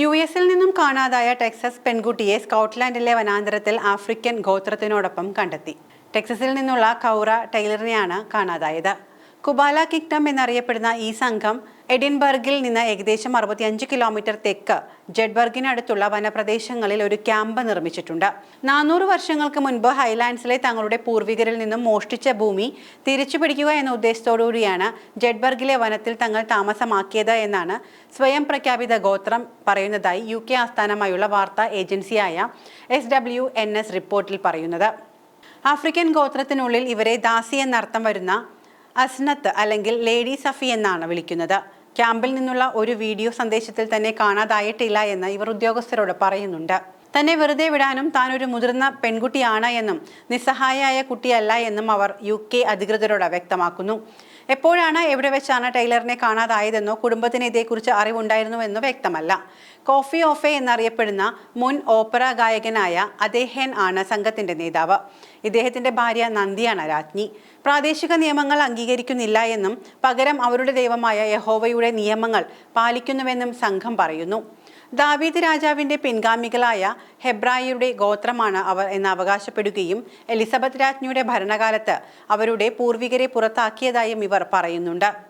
U എസിൽ നിന്നും കാണാതായ ടെക്സസ് പെൺകുട്ടിയെ സ്കോട്ട്ലാൻഡിലെ വനാന്തരത്തിൽ ആഫ്രിക്കൻ ഗോത്രത്തിനോടൊപ്പം കണ്ടെത്തി. ടെക്സസിൽ നിന്നുള്ള കൗറ ടൈലറിനെയാണ് കാണാതായത്. കുബാല കിങ്ഡം എന്നറിയപ്പെടുന്ന ഈ സംഘം എഡിൻബർഗിൽ നിന്ന് ഏകദേശം അറുപത്തിയഞ്ച് കിലോമീറ്റർ തെക്ക് ജെഡ്ബർഗിനടുത്തുള്ള വനപ്രദേശങ്ങളിൽ ഒരു ക്യാമ്പ് നിർമ്മിച്ചിട്ടുണ്ട്. നാനൂറ് വർഷങ്ങൾക്ക് മുൻപ് ഹൈലാൻഡ്സിലെ തങ്ങളുടെ പൂർവികരിൽ നിന്നും മോഷ്ടിച്ച ഭൂമി തിരിച്ചു പിടിക്കുക എന്ന ഉദ്ദേശത്തോടുകൂടിയാണ് ജെഡ്ബർഗിലെ വനത്തിൽ തങ്ങൾ താമസമാക്കിയത് എന്നാണ് സ്വയം പ്രഖ്യാപിത ഗോത്രം പറയുന്നതായി യു കെ ആസ്ഥാനമായുള്ള വാർത്താ ഏജൻസിയായ എസ് ഡബ്ല്യു എൻ എസ് റിപ്പോർട്ടിൽ പറയുന്നത്. ആഫ്രിക്കൻ ഗോത്രത്തിനുള്ളിൽ ഇവരെ ദാസി എന്നർത്ഥം വരുന്ന അസ്നത്ത് അല്ലെങ്കിൽ ലേഡി സഫി എന്നാണ് വിളിക്കുന്നത്. ക്യാമ്പിൽ നിന്നുള്ള ഒരു വീഡിയോ സന്ദേശത്തിൽ തന്നെ കാണാതായിട്ടില്ല എന്ന് ഇവർ ഉദ്യോഗസ്ഥരോട് പറയുന്നുണ്ട്. തന്നെ വെറുതെ വിടാനും താൻ ഒരു മുതിർന്ന പെൺകുട്ടിയാണ് എന്നും നിസ്സഹായയായ കുട്ടിയല്ല എന്നും അവർ യു കെ അധികൃതരോട് വ്യക്തമാക്കുന്നു. എപ്പോഴാണ് എവിടെ വെച്ചാണ് ടൈലറിനെ കാണാതായതെന്നോ കുടുംബത്തിന് ഇതേക്കുറിച്ച് അറിവുണ്ടായിരുന്നുവെന്നോ വ്യക്തമല്ല. കോഫി ഓഫെ എന്നറിയപ്പെടുന്ന മുൻ ഓപ്പറ ഗായകനായ അദ്ദേഹൻ ആണ് സംഘത്തിന്റെ നേതാവ്. ഇദ്ദേഹത്തിന്റെ ഭാര്യ നന്ദിയാണ് രാജ്ഞി. പ്രാദേശിക നിയമങ്ങൾ അംഗീകരിക്കുന്നില്ല എന്നും പകരം അവരുടെ ദൈവമായ യഹോവയുടെ നിയമങ്ങൾ പാലിക്കുന്നുവെന്നും സംഘം പറയുന്നു. ദാവീദ് രാജാവിന്റെ പിൻഗാമികളായ ഹെബ്രായിയുടെ ഗോത്രമാണ് അവർ എന്ന് അവകാശപ്പെടുകയും എലിസബത്ത് രാജ്ഞിയുടെ ഭരണകാലത്ത് അവരുടെ പൂർവികരെ പുറത്താക്കിയതായും ഇവർ പറയുന്നുണ്ട്.